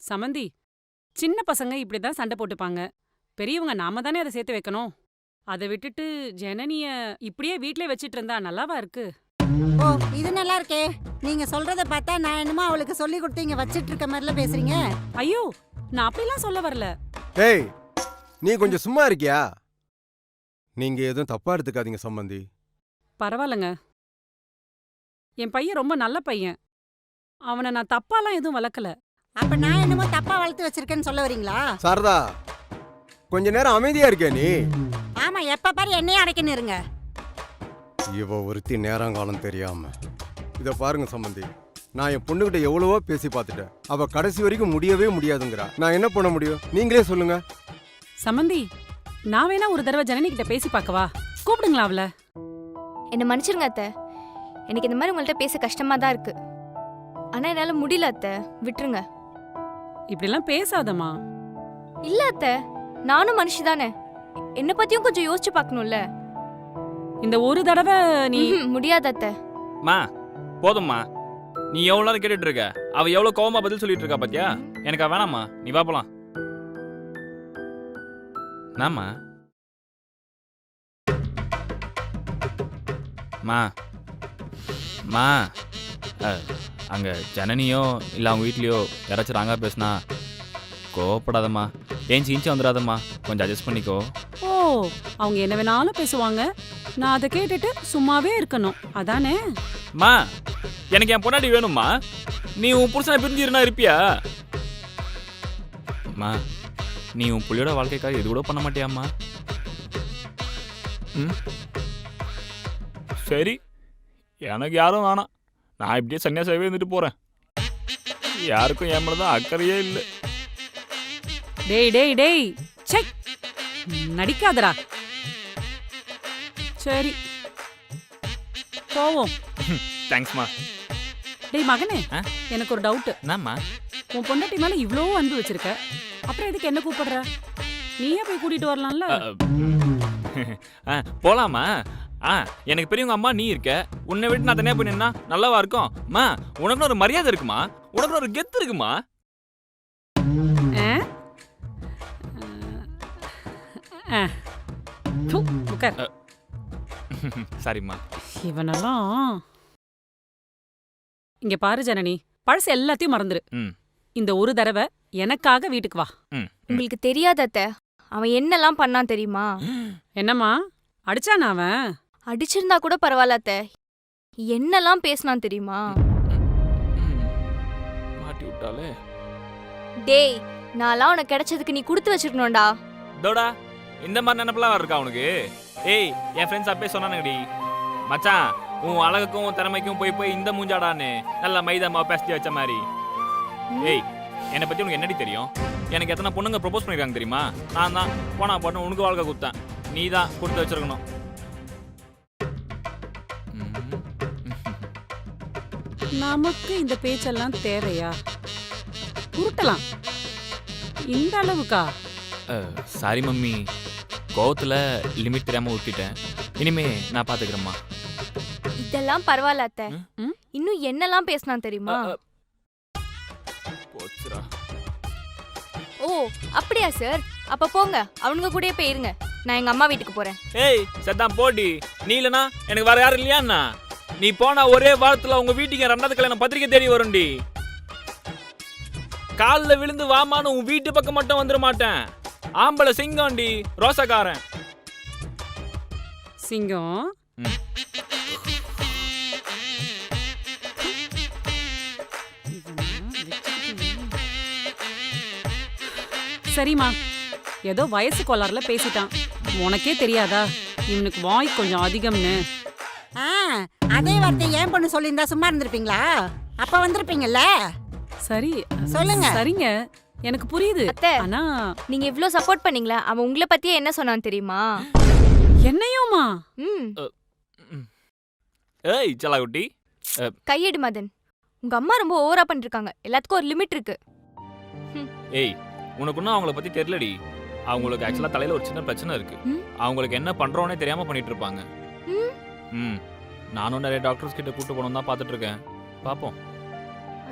சமந்தி சின்ன பசங்க இப்படி தான் சண்டை போட்டுப்பாங்க. பெரியவங்க நாம தானே அதை சேர்த்து வைக்கணும். அதை விட்டுட்டு ஜனனிய இப்படியே வீட்லயே வச்சிட்டு இருந்தா நல்லாவா இருக்கு? ஓ இது நல்லா இருக்கே. நீங்க சொல்றத பார்த்தா நான் என்னமோ அவளுக்கு சொல்லி கொடுத்தீங்க வச்சிட்டு இருக்க மாதிரில பேசுறீங்க. ஐயோ நான் அப்படிலாம் சொல்ல வரல. ஏய் நீ கொஞ்சம் சும்மா இருக்கியா? நீங்க எதுவும் தப்பா எடுத்துக்காதீங்க சம்பந்தி. பரவாயில்லங்க. என் பையன் ரொம்ப நல்ல பையன். அவனை நான் தப்பாலாம் எதுவும் வளர்க்கல. அப்ப நான் என்னமோ தப்பா வளர்த்து வச்சிருக்கேன்னு சொல்ல வரீங்களா? சாரதா கொஞ்ச நேரம் அமைதியா இருக்கியா நீ? ஆமா எப்ப பாரு என்னையே அடைக்கணும் இருங்க. இவ ஒருத்தி நேரங்காலம் தெரியாம. இத பாருங்க சம்பந்தி. நான் என் பொண்ணுகிட்ட எவ்வளவோ பேசி பார்த்துட்டேன். அவ கடைசி வரைக்கும் முடியவே முடியாதுங்கிறா. நான் என்ன பண்ண முடியும்? நீங்களே சொல்லுங்க. சமந்தி நான் வேணா ஒரு தடவை ஜனனி கிட்ட பேசி பார்க்கவா? கூப்பிடுங்களா அவள? என்னை மன்னிச்சிருங்க அத்தை. எனக்கு இந்த மாதிரி உங்கள்கிட்ட பேச கஷ்டமா தான் இருக்கு. ஆனா என்னால முடியல அத்தை. விட்டுருங்க. இப்படிலாம் பேசாதம்மா. இல்ல அத்தை. நானும் மனுஷி தானே. என்னை பத்தியும் கொஞ்சம் யோசிச்சு பார்க்கணும்ல. இந்த ஒரு தடவை நீ ம்ஹும், முடியாது அத்தை. மா போதும்மா. நீ எவ்வளோ நேரம் கேட்டுட்டு இருக்க? அவ எவ்வளோ கோவமா பதில் சொல்லிட்டு இருக்கா பாத்தியா? எனக்கு அவ வேணாம்மா. நீ வா போலாம். நாமா மா. மா. அங்க ஜனனியோ இல்லை அவங்க வீட்லயோ யாராச்சும் ராங்கா பேசுனா கோவப்படாதம்மா. ஏஞ்சி இன்ச்சு வந்துடாதம்மா. கொஞ்சம் அட்ஜஸ்ட் பண்ணிக்கோ. ஓ அவங்க என்ன வேணாலும் பேசுவாங்க. நான் அதை கேட்டுட்டு சும்மாவே இருக்கணும். அதானே? மா எனக்கு என் பொண்டாட்டி வேணும்மா. நீ உன் புருஷனை பிரிஞ்சிருந்தா இருப்பியா? அம்மா நீ உன் புள்ளியோட வாழ்க்கைக்காக இது கூட பண்ண மாட்டியாம்மா ம்? சரி. எனக்கு யாரும் வேணாம். நான் இப்படியே சன்னியாசாவே இருந்துட்டு போறேன். யாருக்கும் என் மேல தான் அக்கறையே இல்லை. டேய் டேய் டேய். சை நடிக்காதடா. சரி. போவோம். தேங்க்ஸ்மா டேய் மகனே? எனக்கு ஒரு டவுட் என்னம்மா? உன் பொண்டாட்டி மேல இவ்ளோ அன்பு வச்சிருக்க. அப்புறம் எதுக்கு என்ன கூப்பிடுற? நீயே போய் கூட்டிட்டு வரலாம்ல. ஆ போலாமா? ஆ எனக்கு பெரியவங்க அம்மா நீ இருக்க. உன்னை விட்டு நான் தனியா போய் நின்னா நல்லாவா இருக்கும்? அம்மா உனக்கு ஒரு மரியாதை இருக்குமா? உனக்கு ஒரு கெத்து இருக்குமா? ஆ? ஆ. து, உட்கார் சரிம்மா. இவனெல்லாம் இங்க பாரு ஜனனி பழசு எல்லாத்தையும் மறந்துரு. ம். இந்த ஒரு தடவை எனக்காக வீட்டுக்கு வா. உங்களுக்கு தெரியாது அத்தை. அவன் என்னெல்லாம் பண்ணான் தெரியுமா? என்னம்மா? அடிச்சானா அவன்? அடிச்சிருந்தா கூட பரவாயில்ல அத்தை. என்னெல்லாம் பேசினான் தெரியுமா. மாட்டி விட்டாலே. டேய் நான்லாம் உனக்கு கிடைச்சதுக்கு நீ கொடுத்து வச்சிருக்கணும்டா. தோடா இந்த மாதிரி நினைப்பெல்லாம் இருக்கா உனக்கு? ஏய் என் ஃப்ரெண்ட்ஸ் அப்பே சொன்னானுங்கடி. மச்சான் உன் அழகுக்கும் உன் திறமைக்கும் போய் போய் இந்த மூஞ்சாடான்னு. நல்லா மைதா மாவு பேசி வச்ச மாதிரி. ஏய் என்னை பத்தி உனக்கு என்னடி தெரியும்? எனக்கு எத்தனை பொண்ணுங்க ப்ரொபோஸ் பண்ணிருக்காங்க தெரியுமா? நான் தான். போனா போட்டு உனக்கு வாழ்க்கை கொடுத்தேன். நீ தான் கொடுத்து வச்சிருக்கணும். நமக்கு இந்த பேச்செல்லாம் தேவையா? உருட்டலாம். இந்த அளவுக்கா? Sorry mummy. கோவத்துல லிமிட் தெரியாம ஊத்திட்டேன் இனிமே நான் பாத்துக்கிறேம்மா. இதெல்லாம் பரவாயில்ல அத்தை? இன்னும் என்னெல்லாம் பேசினான் தெரியுமா? ஓ அப்படியா சார் அப்ப போங்க. அவனுங்க கூடயே போயிருங்க நான் எங்க அம்மா வீட்டுக்கு போறேன். ஏய் சத்தான் போடி. நீ இல்லனா எனக்கு வேற யாரும் இல்லையாண்ணா நீ போனா ஒரே வாரத்துல உங்க வீட்டுக்கு என் ரெண்டாவது கல்யாணம் பத்திரிக்கை தேடி வரும்டி. கால்ல விழுந்து வாமான்னு உன் வீட்டு பக்கம் மட்டும் வந்துட மாட்டேன். ஆம்பளை சிங்கம்டி ரோசக்காரன். சிங்கம்? சரிம்மா. ஏதோ வயசு கோளாறுல பேசிட்டான். உனக்கே தெரியாதா? இவனுக்கு வாய் கொஞ்சம் அதிகம்னு. ஆ அதே வார்த்தை ஏன் பொண்ணு சொல்லியிருந்தா சும்மா இருந்திருப்பீங்களா? அப்ப வந்திருப்பீங்கல்ல? சரி சொல்லுங்க. சரிங்க. எனக்கு புரியுது. அத்தை ஆனா நீங்க இவ்ளோ சப்போர்ட் பண்ணீங்களா? அவன் உங்களை பத்தியே என்ன சொன்னான் தெரியுமா? என்னையுமா? ம். ஏய் செல்லாக்குட்டி. கையெடு மதன். உங்க அம்மா ரொம்ப ஓவரா பண்ணிருக்காங்க. எல்லாத்துக்கும் ஒரு லிமிட் இருக்கு. ஏய் உனக்கு இன்னும் அவங்கள பத்தி தெரியலடி. அவங்களுக்கு ஆக்சுவலா தலையில ஒரு சின்ன பிரச்சனை இருக்கு. ம்? அவங்களுக்கு என்ன பண்றோன்னே தெரியாம பண்ணிட்டு இருப்பாங்க. ம்? ம். நானும் நிறைய டாக்டர்ஸ் கிட்ட கூட்டு போகணும் தான் பார்த்துட்டு இருக்கேன். பார்ப்போம்.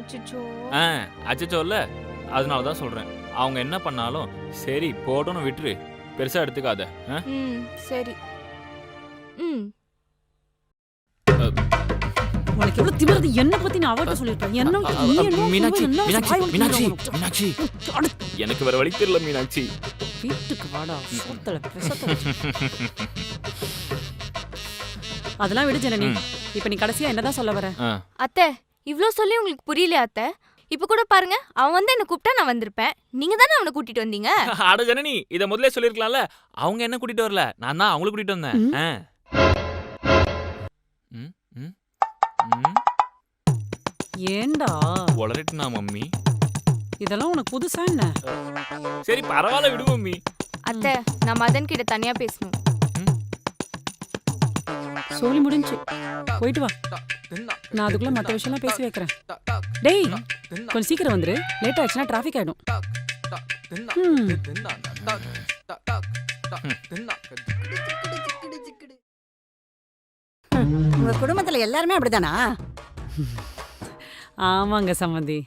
அச்சச்சோ. ஆ அச்சச்சோ இல்ல. அதனால தான் சொல்றேன். அவங்க என்ன பண்ணாலும் சரி போட்டோன்னு விட்டுரு. பெருசா எடுத்துக்காத. ஆ? ம் சரி. ம். உனக்கு எவ்வளவு திமிருது? என்ன பத்தி நான் அவட்ட சொல்லிருக்கேன் என்ன நீ மீனாட்சி மீனாட்சி மீனாட்சி? மீனாட்சி அட, எனக்கு வேற வழி தெரியல மீனாட்சி. வீட்டுக்கு வாடா சோத்தல அதெல்லாம் விடு ஜனனி. இப்ப நீ கடைசியா என்னதான் சொல்ல வர. அத்தை இவ்ளோ சொல்லி உங்களுக்கு புரியலையா அத்தை? இப்போ கூட பாருங்க அவன் வந்து என்ன கூப்பிட்டா நான் வந்திருப்பேன். நீங்க தானே அவனை கூட்டிட்டு வந்தீங்க? அட ஜனனி இத முதல்ல சொல்லிருக்கலாம்ல அவங்க என்ன கூட்டிட்டு வரல? நான் தான் அவங்கள கூட்டிட்டு வந்தேன். ம், ம். ஏண்டா? உளறிட்டுனா மம்மி? இதெல்லாம் உனக்கு புதுசா என்ன? சரி பரவாயில்ல விடு மம்மி. அத்தை நான் மதன் கிட்ட தனியா பேசணும். சொல்லி முடிஞ்சு. போயிட்டு வா. நான் அதுக்குள்ள மத்த விஷயம்லாம் பேசி வைக்கிறேன். டேய் கொஞ்சம் சீக்கிரம் வந்துரு. லேட் ஆச்சுன்னா டிராஃபிக் ஆயிடும். ம். உங்க குடும்பத்துல எல்லாருமே அப்படிதானா? ஆமாங்க சம்மந்தி